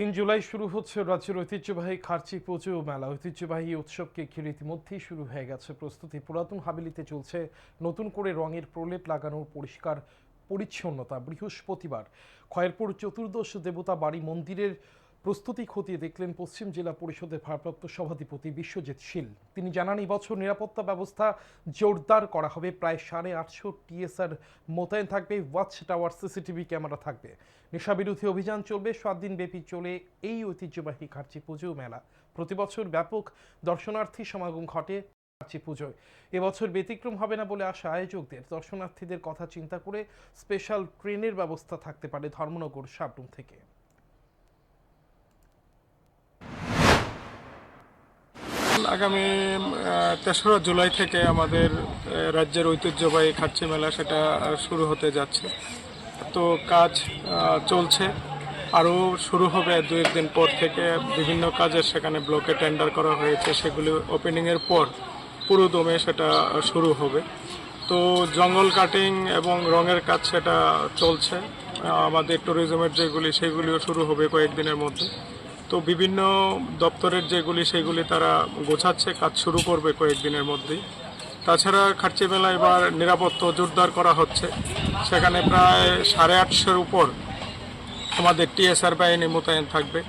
তিন জুলাই শুরু হচ্ছে রাজ্যের ঐতিহ্যবাহী খার্চি পুজো মেলা। ঐতিহ্যবাহী উৎসবকে ঘিরে ইতিমধ্যেই শুরু হয়ে গেছে প্রস্তুতি। পুরাতন হাবিলিতে চলছে নতুন করে রঙের প্রলেপ লাগানোর পরিষ্কার পরিচ্ছন্নতা। বৃহস্পতিবার খয়েরপুর চতুর্দশ দেবতা বাড়ি মন্দিরের প্রস্তুতি খতিয়ে দেখলেন পশ্চিম জেলা পরিষদের ভারপ্রাপ্ত সভাধিপতি বিশ্বজিৎ শীল। তিনি জানান, এবছর নিরাপত্তা ব্যবস্থা জোরদার করা হবে। প্রায় সাড়ে আটশো টিএসআর মোতায়েন থাকবে, ওয়াচ টাওয়ার, সিসিটিভি ক্যামেরা থাকবে। নেশাবিরোধী অভিযান চলবে, সাত দিন ব্যাপী চলে এই ঐতিহ্যবাহী খার্চি পুজো মেলা। প্রতিবছর ব্যাপক দর্শনার্থী সমাগম ঘটে খার্চি পুজোয়। এবছর ব্যতিক্রম হবে না বলে আশা আয়োজকদের। দর্শনার্থীদের কথা চিন্তা করে স্পেশাল ট্রেনের ব্যবস্থা থাকতে পারে ধর্মনগর সাবরুম থেকে। আগামী তেসরা জুলাই থেকে আমাদের রাজ্যের ঐতিহ্যবাহী খাচ্ছি মেলা সেটা শুরু হতে যাচ্ছে। তো কাজ চলছে। আরও শুরু হবে দু একদিন পর থেকে। বিভিন্ন কাজের সেখানে ব্লকে টেন্ডার করা হয়েছে। সেগুলি ওপেনিংয়ের পর পুরো দমে সেটা শুরু হবে। তো জঙ্গল কাটিং এবং রঙের কাজ সেটা চলছে। আমাদের ট্যুরিজমের যেগুলি, সেগুলিও শুরু হবে কয়েকদিনের মধ্যে। তো বিভিন্ন দপ্তরের যেগুলি সেগুলি তারা গোছাচ্ছে, কাজ শুরু করবে কয়েকদিনের মধ্যেই। তাছাড়া খার্চি মেলা এবার নিরাপত্তা জোরদার করা হচ্ছে। সেখানে প্রায় সাড়ে আটশোর উপর আমাদের টিএসআর বাহিনী মোতায়েন থাকবে।